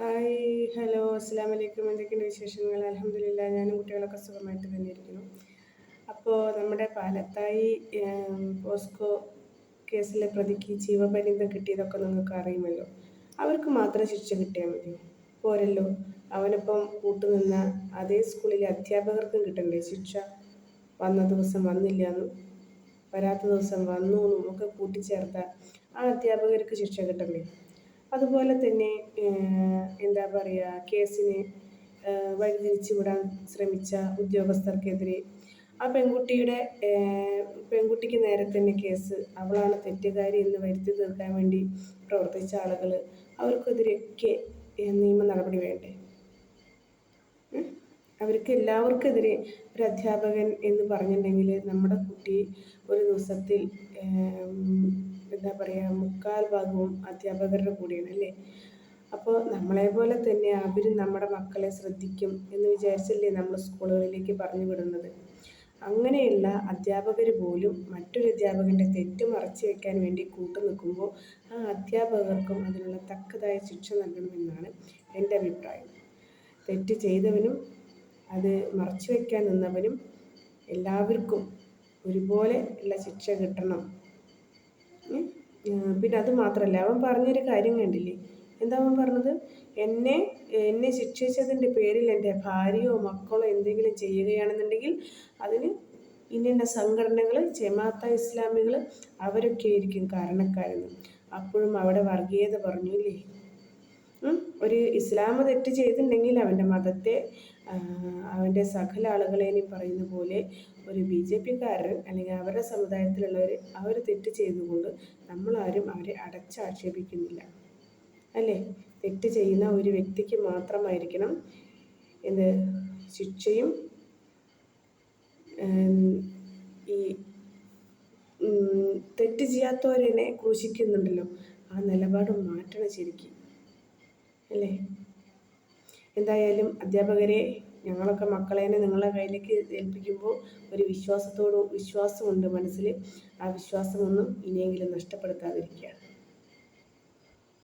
Hi hello അസ്സാം വലൈക്കും എന്തൊക്കെയുണ്ട് വിശേഷങ്ങൾ? അലഹമില്ല ഞാനും കുട്ടികളൊക്കെ സുഖമായിട്ട് തന്നെ ഇരിക്കുന്നു അപ്പോൾ നമ്മുടെ പാലത്തായി പോസ്കോ കേസിലെ പ്രതിക്ക് ജീവപര്യന്തം കിട്ടിയതൊക്കെ നിങ്ങൾക്ക് അറിയുമല്ലോ. അവർക്ക് മാത്രം ശിക്ഷ കിട്ടിയാൽ മതി പോരല്ലോ. അവനൊപ്പം കൂട്ടുനിന്ന അതേ സ്കൂളിലെ അധ്യാപകർക്കും കിട്ടണ്ടേ ശിക്ഷ? വന്ന ദിവസം വന്നില്ല എന്നും വരാത്ത ദിവസം വന്നു എന്നും ഒക്കെ കൂട്ടിച്ചേർത്ത ആ അധ്യാപകർക്ക് ശിക്ഷ കിട്ടണ്ടേ? അതുപോലെ തന്നെ എന്താ പറയുക കേസിനെ വഴിതിരിച്ചു വിടാൻ ശ്രമിച്ച ഉദ്യോഗസ്ഥർക്കെതിരെ ആ പെൺകുട്ടിയുടെ പെൺകുട്ടിക്ക് നേരെ തന്നെ കേസ് അവളാണ് തെറ്റുകാരി എന്ന് വരുത്തി തീർക്കാൻ വേണ്ടി പ്രവർത്തിച്ച ആളുകൾ അവർക്കെതിരെയൊക്കെ നിയമ നടപടി വേണ്ടേ? അവർക്ക് എല്ലാവർക്കെതിരെ ഒരു അധ്യാപകൻ എന്ന് പറഞ്ഞിട്ടുണ്ടെങ്കിൽ നമ്മുടെ കുട്ടി ഒരു ദിവസത്തിൽ എന്താ പറയുക മുക്കാൽ ഭാഗവും അധ്യാപകരുടെ കൂടെയാണ് അല്ലേ അപ്പോൾ നമ്മളെ പോലെ തന്നെ അവരും നമ്മുടെ മക്കളെ ശ്രദ്ധിക്കും എന്ന് വിചാരിച്ചല്ലേ നമ്മൾ സ്കൂളുകളിലേക്ക് പറഞ്ഞു വിടുന്നത്. അങ്ങനെയുള്ള അധ്യാപകർ പോലും മറ്റൊരു അധ്യാപകന്റെ തെറ്റ് മറച്ചു വെക്കാൻ വേണ്ടി കൂട്ടു നിൽക്കുമ്പോൾ ആ അധ്യാപകർക്കും അതിനുള്ള തക്കതായ ശിക്ഷ നൽകണമെന്നാണ് എന്റെ അഭിപ്രായം. തെറ്റ് ചെയ്തവനും അത് മറച്ചു വയ്ക്കാൻ നിന്നവനും എല്ലാവർക്കും ഒരുപോലെ ഉള്ള ശിക്ഷ കിട്ടണം. പിന്നെ അത് മാത്രമല്ല അവൻ പറഞ്ഞൊരു കാര്യം കണ്ടില്ലേ? എന്താ അവൻ പറഞ്ഞത്? എന്നെ എന്നെ ശിക്ഷിച്ചതിന്റെ പേരിൽ എന്റെ ഭാര്യയോ മക്കളോ എന്തെങ്കിലും ചെയ്യുകയാണെന്നുണ്ടെങ്കിൽ അതിന് ഇന്ന സംഘടനകൾ ജമാഅത്ത ഇസ്ലാമികൾ അവരൊക്കെ ആയിരിക്കും കാരണക്കാരെന്ന്. അപ്പോഴും അവിടെ വർഗീയത പറഞ്ഞു ഇല്ലേ ഒരു ഇസ്ലാം തെറ്റ് ചെയ്തിട്ടുണ്ടെങ്കിൽ അവന്റെ മതത്തെ അവന്റെ സകല ആളുകളെയും പറയുന്ന പോലെ ഒരു ബി ജെ പിക്കാരൻ അല്ലെങ്കിൽ അവരുടെ സമുദായത്തിലുള്ളവർ അവർ തെറ്റ് ചെയ്തുകൊണ്ട് നമ്മളാരും അവരെ അടച്ചാക്ഷേപിക്കുന്നില്ല. അല്ലേ? തെറ്റ് ചെയ്യുന്ന ഒരു വ്യക്തിക്ക് മാത്രമായിരിക്കണം എന്ത്? ശിക്ഷയും ഈ തെറ്റ് ചെയ്യാത്തവരെ ക്രൂശിക്കുന്നുണ്ടല്ലോ. ആ നിലപാട് മാറ്റണം ശരിക്കും. അല്ലേ? എന്തായാലും അധ്യാപകരെ ഞങ്ങളൊക്കെ മക്കളെ നിങ്ങളുടെ കയ്യിലേക്ക് ഏൽപ്പിക്കുമ്പോൾ ഒരു വിശ്വാസത്തോടും വിശ്വാസമുണ്ട് മനസ്സിൽ. ആ വിശ്വാസമൊന്നും ഇനിയെങ്കിലും നഷ്ടപ്പെടുത്താതിരിക്കുക.